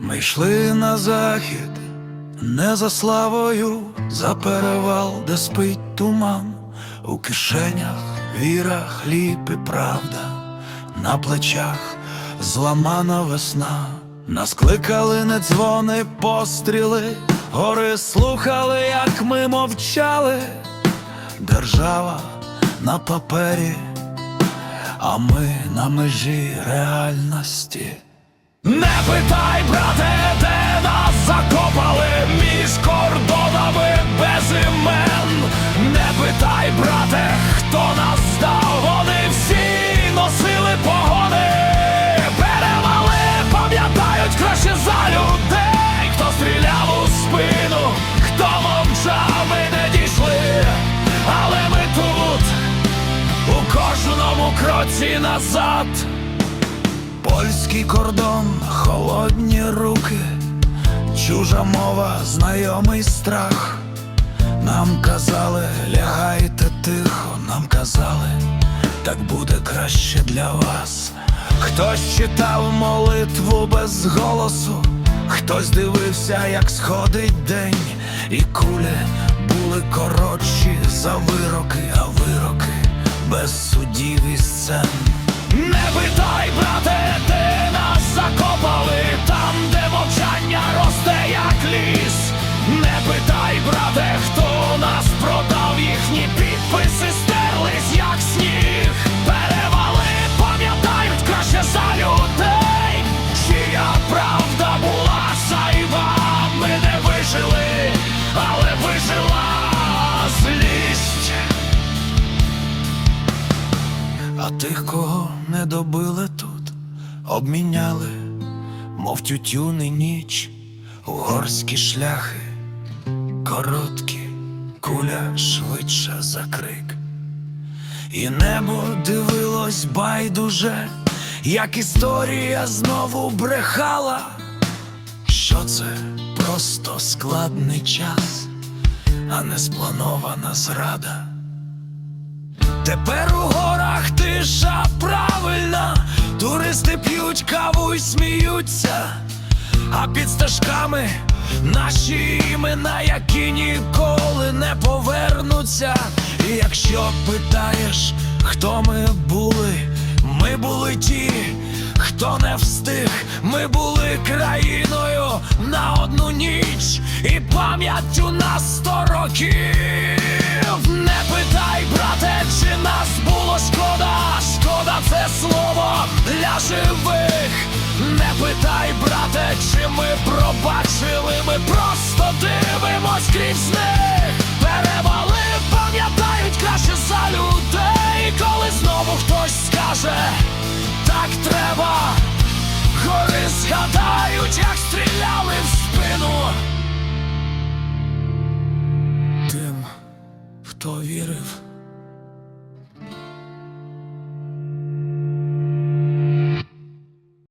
Ми йшли на захід, не за славою, за перевал, де спить туман, у кишенях віра, хліб і правда, на плечах зламана весна. Нас кликали не дзвони, постріли, гори слухали, як ми мовчали. Держава на папері, а ми на межі реальності. Не питай, брате, де нас закопали між кордонами без імен. Не питай, брате, хто нас здав, вони всі носили погони. Перевали, пам'ятають краще за людей, хто стріляв у спину, хто мовчав, ми не дійшли, але ми тут у кожному кроці назад. Польський кордон, холодні руки, чужа мова, знайомий страх. Нам казали, лягайте тихо, нам казали, так буде краще для вас. Хтось читав молитву без голосу, хтось дивився, як сходить день, і кулі були коротші за вироки, а вироки без судів і сцен. Не А тих, кого не добили тут, обміняли, мов тютюн і ніч, угорські шляхи, короткі, куля швидша за крик. І небо дивилось байдуже, як історія знову брехала, що це просто складний час, а не спланована зрада. Тепер у горах тиша правильна, туристи п'ють каву й сміються, а під стежками наші імена, які ніколи не повернуться. І якщо питаєш, хто ми були, ми були ті, хто не встиг, ми були країною на одну ніч, і пам'яттю на сто років. Не питай, брате, чи нас було шкода, шкода це слово для живих. Не питай, брате, чи ми пробачили, ми просто дивимось крізь них. Перевали, пам'ятають краще за людей, коли знову хтось скаже, так треба. Гори згадають, вірив,